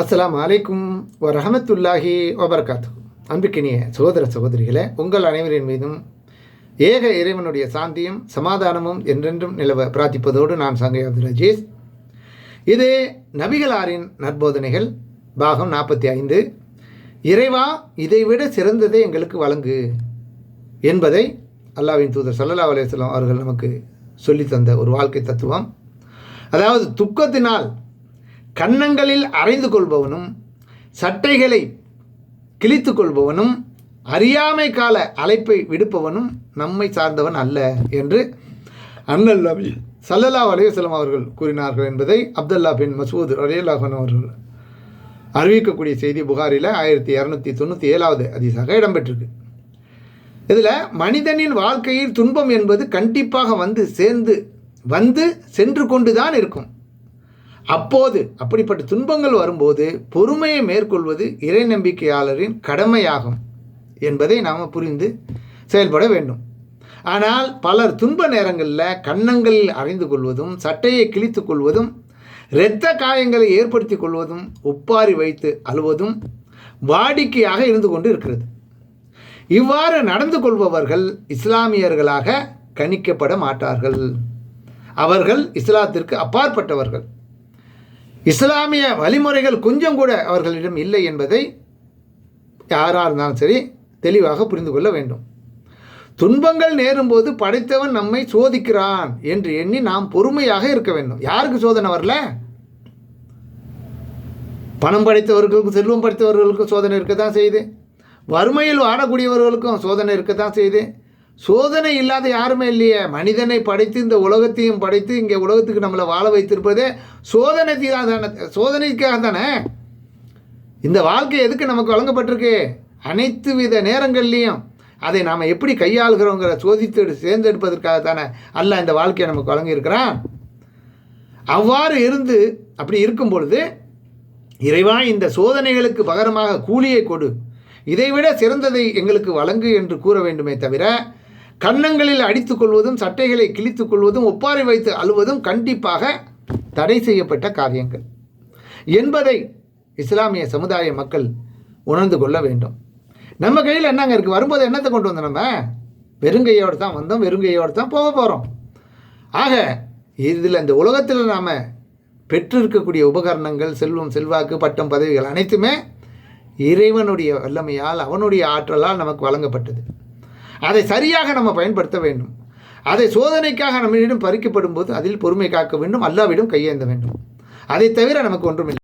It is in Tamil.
அஸ்லாம் அலைக்கும் வரஹமத்துல்லாஹி வபர்காத்து அன்புக்கினிய சகோதர சகோதரிகளே உங்கள் அனைவரின் மீதும் ஏக இறைவனுடைய சாந்தியும் சமாதானமும் என்றென்றும் நிலவ பிரார்த்திப்பதோடு நான் சங்கை அப்துல் அஜீஸ். இது நபிகளாரின் நற்போதனைகள் பாகம் நாற்பத்தி ஐந்து இறைவா இதைவிட சிறந்ததை எங்களுக்கு வழங்கு என்பதை அல்லாவின் தூதர் சல்லல்லா அலையம் அவர்கள் நமக்கு சொல்லி தந்த ஒரு வாழ்க்கை தத்துவம். அதாவது துக்கத்தினால் கன்னங்களில் அரைந்து கொள்பவனும் சட்டைகளை கிழித்து கொள்பவனும் அறியாமை கால அழைப்பை விடுப்பவனும் நம்மை சார்ந்தவன் அல்ல என்று அண்ணல் நபி சல்லல்லா அலையுஸ்லாம் அவர்கள் கூறினார்கள் என்பதை அப்துல்லா பின் மசூத் அலியல்லாஹன் அவர்கள் அறிவிக்கக்கூடிய செய்தி புகாரில் ஆயிரத்தி இரநூத்தி தொண்ணூற்றி ஏழாவது அதிசாக இடம்பெற்றிருக்கு. இதில் மனிதனின் வாழ்க்கையில் துன்பம் என்பது கண்டிப்பாக வந்து சேர்ந்து வந்து சென்று கொண்டு தான் இருக்கும். அப்போது அப்படிப்பட்ட துன்பங்கள் வரும்போது பொறுமையை மேற்கொள்வது இறை நம்பிக்கையாளரின் கடமையாகும் என்பதை நாம் புரிந்து செயல்பட வேண்டும். ஆனால் பலர் துன்ப நேரங்களில் கன்னங்களில் அறிந்து கொள்வதும் சட்டையை கிழித்து கொள்வதும் இரத்த காயங்களை ஏற்படுத்தி கொள்வதும் ஒப்பாரி வைத்து அழுவதும் வாடிக்கையாக இருந்து கொண்டு இருக்கிறது. இவ்வாறு நடந்து கொள்பவர்கள் இஸ்லாமியர்களாக கணிக்கப்பட மாட்டார்கள். அவர்கள் இஸ்லாத்திற்கு அப்பாற்பட்டவர்கள். இஸ்லாமிய வழிமுறைகள் கொஞ்சம் கூட அவர்களிடம் இல்லை என்பதை யாராக இருந்தாலும் சரி தெளிவாக புரிந்து கொள்ள வேண்டும். துன்பங்கள் நேரும்போது படைத்தவன் நம்மை சோதிக்கிறான் என்று எண்ணி நாம் பொறுமையாக இருக்க வேண்டும். யாருக்கு சோதனை வரல? பணம் படைத்தவர்களுக்கும் செல்வம் படைத்தவர்களுக்கும் சோதனை இருக்க தான் செய்யுது. வறுமையில் வாடக்கூடியவர்களுக்கும் சோதனை இருக்க தான் செய்யுது. சோதனை இல்லாத யாருமே இல்லையே. மனிதனை படைத்து இந்த உலகத்தையும் படைத்து இங்கே உலகத்துக்கு நம்மளை வாழ வைத்திருப்பதே சோதனை தானே சோதனைக்காக தானே? இந்த வாழ்க்கை எதுக்கு நமக்கு வழங்கப்பட்டிருக்கு? அனைத்து வித நேரங்கள்லேயும். அதை நாம் எப்படி கையாளுகிறோங்கிற சோதித்து சேர்ந்தெடுப்பதற்காக தானே அல்ல இந்த வாழ்க்கையை நமக்கு வழங்கியிருக்கிறான். அவ்வாறு இருந்து அப்படி இருக்கும் பொழுது இறைவா இந்த சோதனைகளுக்கு பகரமாக கூலியை கொடு. இதைவிட சிறந்ததை எங்களுக்கு வழங்கு என்று கூற வேண்டுமே தவிர கன்னங்களில் அடித்துக் கொள்வதும் சட்டைகளை கிழித்துக் கொள்வதும் ஒப்பாரி வைத்து அழுவதும் கண்டிப்பாக தடை செய்யப்பட்ட காரியங்கள். என்பதை இஸ்லாமிய சமுதாய மக்கள் உணர்ந்து கொள்ள வேண்டும். நம்ம கையில் என்னங்க இருக்குது வரும்போது என்னத்தை கொண்டு வந்தோம் நம்ம? வெறுங்கையோடு தான் வந்தோம் வெறுங்கையோடு தான் போக போகிறோம் ஆக இதில் இந்த உலகத்தில் நாம் பெற்றிருக்கக்கூடிய உபகரணங்கள் செல்வம் செல்வாக்கு பட்டம் பதவிகள் அனைத்துமே இறைவனுடைய வல்லமையால் அவனுடைய ஆற்றலால் நமக்கு வழங்கப்பட்டது. அதை சரியாக நம்ம பயன்படுத்த வேண்டும். அதை சோதனைக்காக நம்மளிடம் பறிக்கப்படும் போது அதில் பொறுமை காக்க வேண்டும். அல்லாவிடம் கையேந்த வேண்டும். அதை தவிர நமக்கு ஒன்றுமில்லை.